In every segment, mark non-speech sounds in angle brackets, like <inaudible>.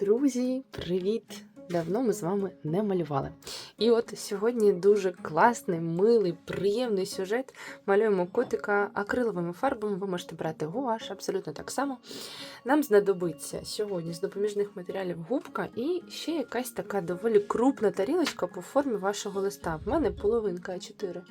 Друзі, привіт! Давно ми з вами не малювали. І от сьогодні дуже класний, милий, приємний сюжет. Малюємо котика акриловими фарбами. Ви можете брати гуаш, абсолютно так само. Нам знадобиться сьогодні з допоміжних матеріалів губка і ще якась така доволі крупна тарілочка по формі вашого листа. В мене половинка А4.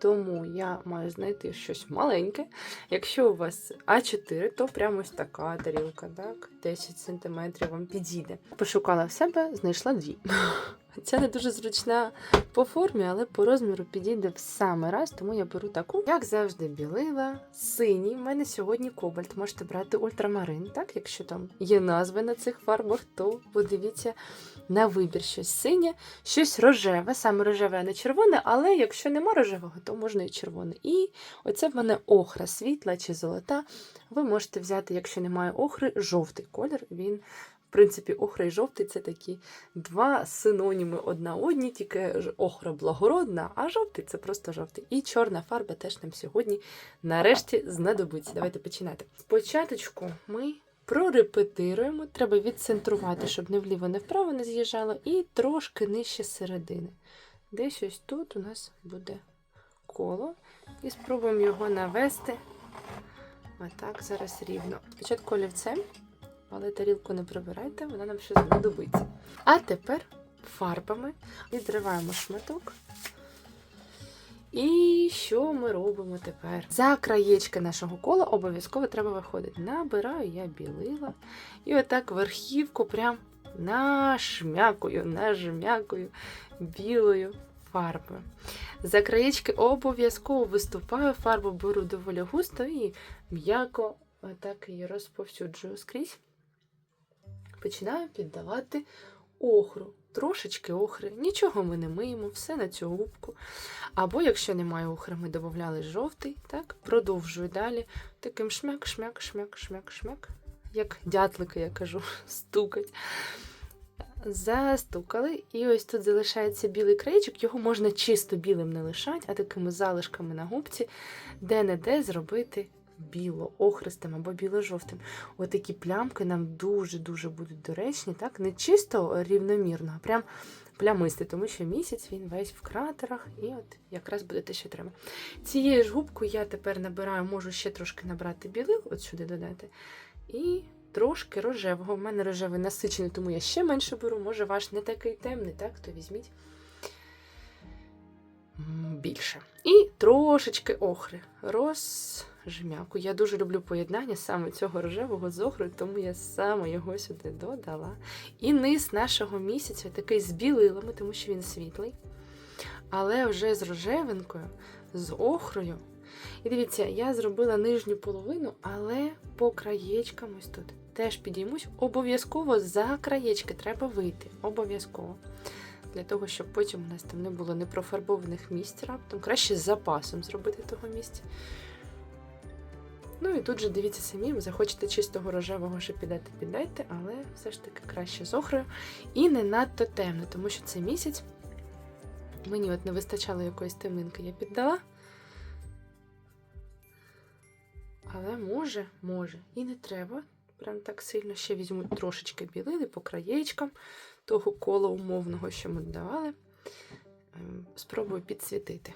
Тому я маю знайти щось маленьке. Якщо у вас А4, то прямо ось така тарілка, так? 10 см вам підійде. Пошукала в себе, знайшла дві. Ця не дуже зручна по формі, але по розміру підійде в саме раз, тому я беру таку. Як завжди, білила, синій. У мене сьогодні кобальт. Можете брати ультрамарин, так? Якщо там є назви на цих фарбах, то подивіться на вибір щось синє, щось рожеве, саме рожеве, а не червоне, але якщо нема рожевого, то можна і червоне. І оце в мене охра світла чи золота. Ви можете взяти, якщо немає охри, жовтий колір. Він, в принципі, охра і жовтий це такі два синоніми одна одні, тільки охра благородна, а жовтий це просто жовтий. І чорна фарба теж нам сьогодні нарешті знадобиться. Давайте починати. Спочатку ми прорепетируємо, треба відцентрувати, щоб не вліво, не вправо не з'їжджало, і трошки нижче середини. Десь ось тут у нас буде коло. І спробуємо його навести. Отак, зараз рівно. Спочатку олівцем, але тарілку не прибирайте, вона нам ще знадобиться. А тепер фарбами відриваємо шматок. І що ми робимо тепер? За краєчки нашого кола обов'язково треба виходити. Набираю я білила. І отак верхівку прям нашмякую, нажмякую білою фарбою. За краєчки обов'язково виступаю, фарбу беру доволі густо і м'яко отак її розповсюджую скрізь. Починаю піддавати охру. Трошечки охри, нічого ми не миємо, все на цю губку. Або, якщо немає охри, ми додавали жовтий, так, продовжую далі таким шмяк, шмяк, шмяк, шмяк, шмяк, як дятлики, я кажу, <laughs> стукать. Застукали, і ось тут залишається білий краєчок, його можна чисто білим не лишати, а такими залишками на губці, де-не-де зробити біло-охристим або біло-жовтим. Отакі плямки нам дуже-дуже будуть доречні, так? Не чисто рівномірно, а прям плямисти, тому що місяць він весь в кратерах, і от якраз буде те, що треба. Цією ж губкою я тепер набираю, можу ще трошки набрати білил, от сюди додати. І трошки рожевого. У мене рожевий насичений, тому я ще менше беру. Може, ваш не такий темний, так? То візьміть більше. І трошечки охри. Розжмяку. Я дуже люблю поєднання саме цього рожевого з охрою, тому я саме його сюди додала. І низ нашого місяця такий з білилами, тому що він світлий. Але вже з рожевинкою, з охрою. І дивіться, я зробила нижню половину, але по краєчкам ось тут теж підіймусь. Обов'язково за краєчки треба вийти. Обов'язково. Для того, щоб потім у нас там не було непрофарбованих місць раптом. Краще з запасом зробити того місця. Ну і тут же дивіться самі, захочете чистого рожевого ще піддати, піддайте, але все ж таки краще з охрою. І не надто темно, тому що цей місяць мені от не вистачало якоїсь темнинки, я піддала. Але може, може, і не треба. Прям так сильно ще візьму трошечки білили по краєчкам того кола умовного, що ми додавали. Ем, Спробую підсвітити.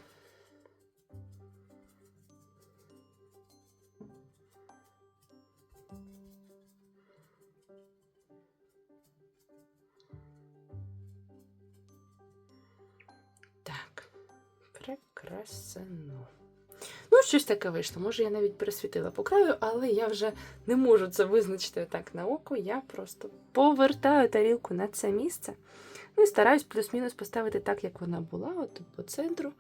Прекрасно. Ну, щось таке вийшло. Може, я навіть пересвітила по краю, але я вже не можу це визначити так на око. Я просто повертаю тарілку на це місце. Ну і стараюсь плюс-мінус поставити так, як вона була, от по центру.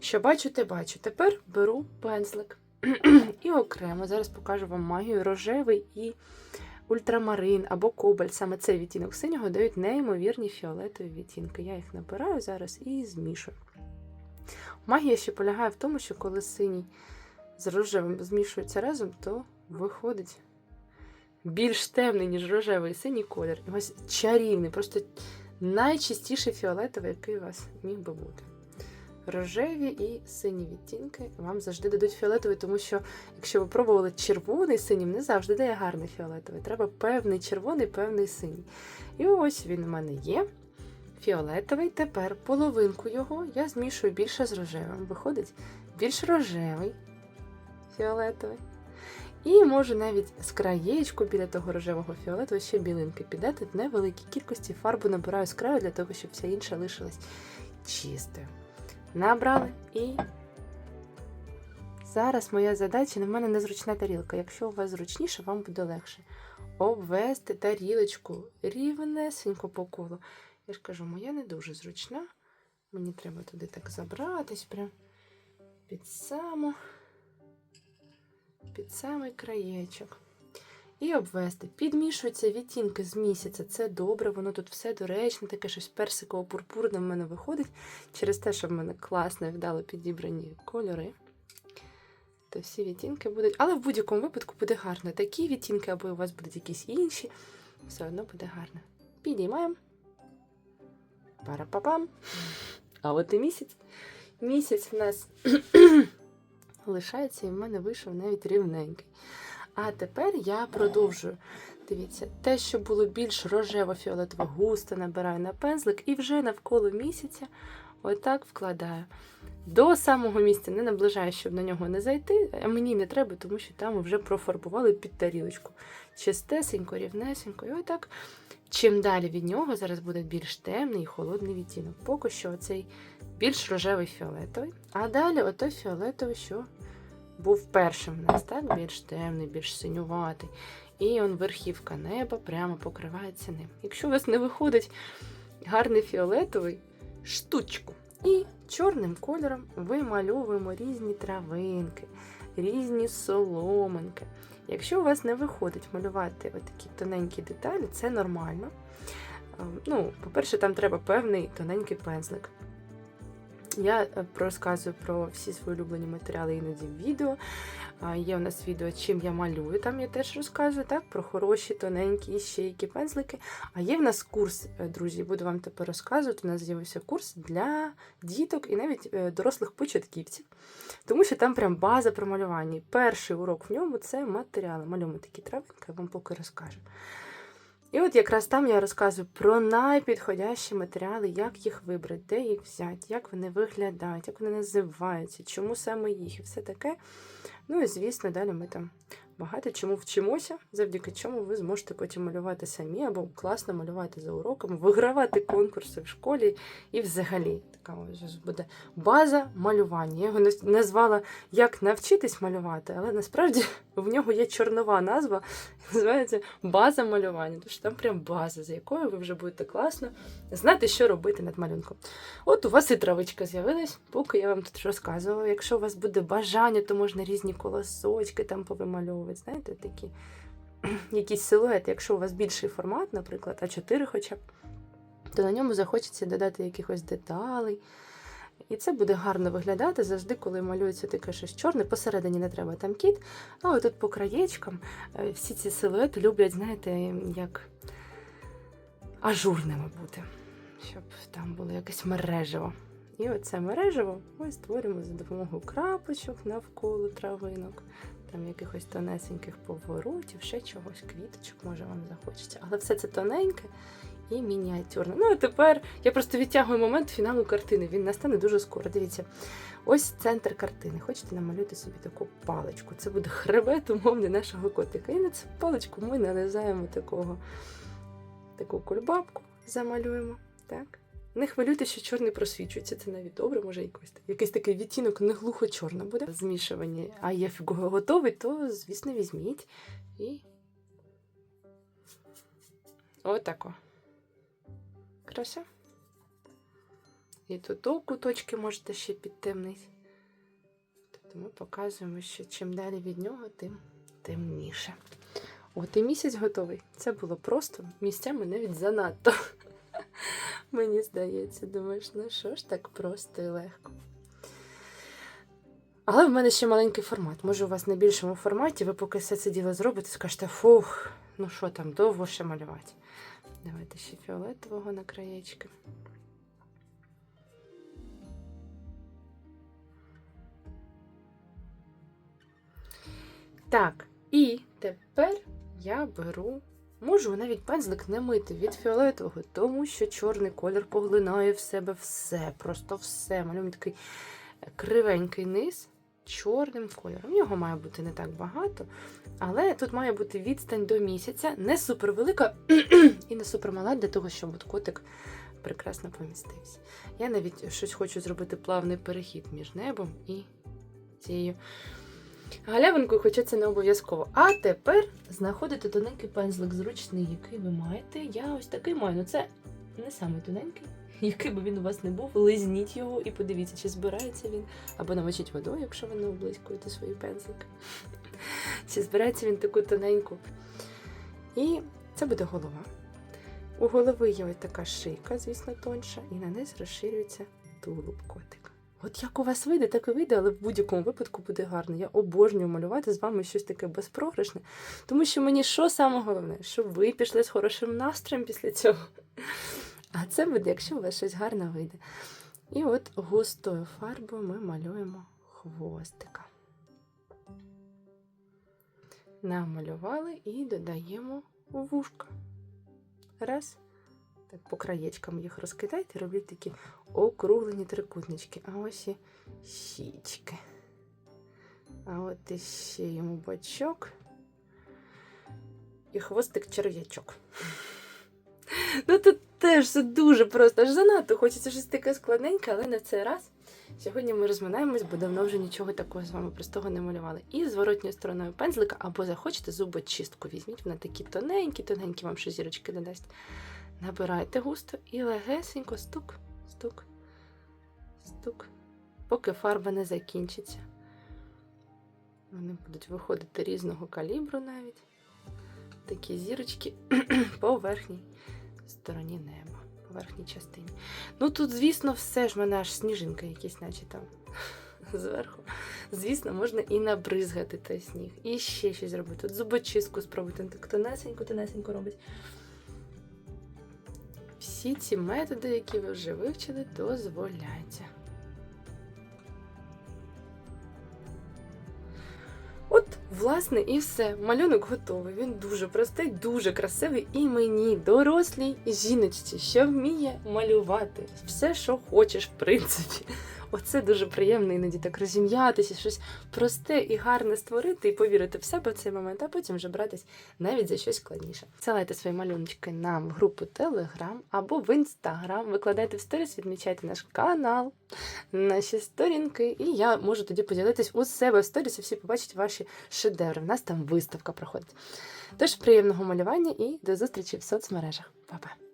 Що бачу, те бачу. Тепер беру пензлик. і окремо. Зараз покажу вам магію рожевий і ультрамарин або кобальт. Саме цей відтінок синього дають неймовірні фіолетові відтінки. Я їх набираю зараз і змішую. Магія ще полягає в тому, що коли синій з рожевим змішуються разом, то виходить більш темний, ніж рожевий синій колір. І ось чарівний, просто найчистіший фіолетовий, який у вас міг би бути. рожеві і сині відтінки вам завжди дадуть фіолетовий, тому що якщо ви пробували червоний синім, не завжди дає гарний фіолетовий. Треба певний червоний, певний синій. І ось він у мене є. Фіолетовий. Тепер половинку його я змішую більше з рожевим. Виходить більш рожевий фіолетовий. І можу навіть з краєчку біля того рожевого фіолетового ще білинки піддати в невеликій кількості фарбу набираю з краю для того, щоб вся інша лишилась чистою. Набрали і. Зараз моя задача, на в мене незручна тарілка. Якщо у вас зручніше, вам буде легше. Обвести тарілочку рівнесенько по колу. Я ж кажу, моя не дуже зручна. Мені треба туди так забратись, прям під саму, під самий краєчок. І обвести. Підмішуються відтінки з місяця. Це добре, воно тут все доречне, таке щось персиково-пурпурне в мене виходить. Через те, що в мене класно вдало підібрані кольори. То всі відтінки будуть. Але в будь-якому випадку буде гарно. Такі відтінки, або у вас будуть якісь інші. Все одно буде гарно. Підіймаємо. Пара-папам. А от і місяць. Місяць в нас <clears throat> лишається, і в мене вийшов навіть рівненький. А тепер я продовжую. Дивіться, те, що було більш рожево-фіолетово, густо набираю на пензлик і вже навколо місяця отак вкладаю. До самого місця не наближаю, щоб на нього не зайти, а мені не треба, тому що там вже профарбували під тарілочку. Чистесенько, рівнесенько. І отак. Чим далі від нього, зараз буде більш темний і холодний відтінок. Поки що цей більш рожевий фіолетовий. А далі отой фіолетовий, що був першим в нас, так? Більш темний, більш синюватий. І он верхівка неба прямо покривається ним. Якщо у вас не виходить гарний фіолетовий, штучку. І чорним кольором вимальовуємо різні травинки, різні соломинки. Якщо у вас не виходить малювати отакі тоненькі деталі, це нормально. Ем, Ну, По-перше, там треба певний тоненький пензлик. Я е, розказую про всі свої улюблені матеріали іноді в відео. Є у нас відео, чим я малюю. Там я теж розказую так, про хороші, тоненькі, ще які пензлики. А є в нас курс, е, друзі, буду вам тепер розказувати. У нас з'явився курс для діток і навіть е, дорослих початківців. Тому що там прям база про малювання. Перший урок в ньому це матеріали. Малюємо такі травинки, я вам поки розкажу. І от якраз там я розказую про найпідходящі матеріали, як їх вибрати, де їх взяти, як вони виглядають, як вони називаються, чому саме їх і все таке. Ну і звісно, далі ми там багато чому вчимося, завдяки чому ви зможете потім малювати самі або класно малювати за уроками, вигравати конкурси в школі і взагалі така ось буде база малювання. Я його назвала як навчитись малювати, але насправді в нього є чорнова назва, називається база малювання. Тож там прям база, за якою ви вже будете класно знати, що робити над малюнком. От у вас і травичка з'явилась, поки я вам тут розказувала. Якщо у вас буде бажання, то можна різні колосочки там повимальовувати. Знаєте, такі <clears throat> якісь силуети. Якщо у вас більший формат, наприклад, А4 хоча б, то на ньому захочеться додати якихось деталей. І це буде гарно виглядати завжди, коли малюється таке щось чорне. Посередині не треба там кіт, а отут по краєчкам е, всі ці силуети люблять, знаєте, як ажурними бути, щоб там було якесь мережево. І оце мережево ми створюємо за допомогою крапочок навколо травинок, там якихось тонесеньких поворотів, ще чогось, квіточок, може вам захочеться. Але все це тоненьке і мініатюрне. Ну а тепер я просто відтягую момент фіналу картини. Він настане дуже скоро. Дивіться, ось центр картини. Хочете намалювати собі таку паличку. Це буде хребет умовний нашого котика. І на цю паличку ми нанизаємо такого, таку кульбабку, замалюємо. Так. Не хвилюйтесь, що чорний просвічується, це навіть добре, може якийсь, якийсь такий відтінок не глухо чорно буде. Змішувані, а є готовий, то, звісно, візьміть і. Отако. Краса. І тут куточки можете ще підтемнити. Тобто ми показуємо, що чим далі від нього, тим темніше. От і місяць готовий. Це було просто місцями навіть занадто. Мені здається, думаєш, ну що ж так просто і легко. Але в мене ще маленький формат. Може, у вас на більшому форматі, ви поки все це діло зробите, скажете, фух, ну що там, довго ще малювати. Давайте ще фіолетового на краєчки. Так, і тепер я беру Можу навіть пензлик не мити від фіолетового, тому що чорний колір поглинає в себе все, просто все. Малюємо такий кривенький низ чорним кольором. Його має бути не так багато, але тут має бути відстань до місяця, не супер велика <clears throat> і не супер мала для того, щоб от котик прекрасно помістився. Я навіть щось хочу зробити плавний перехід між небом і цією галявинкою, хоча це не обов'язково. А тепер знаходите тоненький пензлик зручний, який ви маєте. Я ось такий маю. Ну це не самий тоненький. <laughs> Який би він у вас не був, лизніть його і подивіться, чи збирається він, або намочіть водою, якщо ви не облизькуєте свої пензлики. <laughs> Чи збирається він таку тоненьку. І це буде голова. У голови є ось така шийка, звісно, тонша, і на низ розширюється тулуб котика. От як у вас вийде, так і вийде, але в будь-якому випадку буде гарно. Я обожнюю малювати з вами щось таке безпрограшне, тому що мені що саме головне, щоб ви пішли з хорошим настроєм після цього. А це буде, якщо у вас щось гарне вийде. І от густою фарбою ми малюємо хвостика. Намалювали і додаємо вушка. Раз. Так, по краєчкам їх розкидайте, роблять такі округлені трикутнички. А ось і щічки. А от іще йому бачок. І хвостик черв'ячок. <laughs> Ну тут теж все дуже просто, аж занадто хочеться щось таке складненьке, але не в цей раз. Сьогодні ми розминаємось, бо давно вже нічого такого з вами простого не малювали. І зворотньою стороною пензлика, або захочете зубочистку візьміть, вона такі тоненькі, тоненькі вам ще зірочки додасть. Набирайте густо і легесенько стук, стук, стук, поки фарба не закінчиться. Вони будуть виходити різного калібру навіть. Такі зірочки <clears throat> по верхній стороні неба, по верхній частині. Ну тут, звісно, все ж в мене аж сніжинка якісь, наче там <laughs> зверху. Звісно, можна і набризгати той сніг. І ще щось зробити. Тут зубочистку спробуйте, так тонесенько, тонесенько робить. Всі ці методи, які ви вже вивчили, дозволяться. От, власне, і все. Малюнок готовий. Він дуже простий, дуже красивий. І мені, дорослій жіночці, що вміє малювати все, що хочеш, в принципі. Оце дуже приємно іноді так розім'ятися, щось просте і гарне створити і повірити в себе в цей момент, а потім вже братись навіть за щось складніше. Ссилайте свої малюночки нам в групу Telegram або в Instagram, викладайте в сторіс, відмічайте наш канал, наші сторінки, і я можу тоді поділитись у себе в сторіс, і всі побачать ваші шедеври. У нас там виставка проходить. Тож приємного малювання і до зустрічі в соцмережах. Па-па!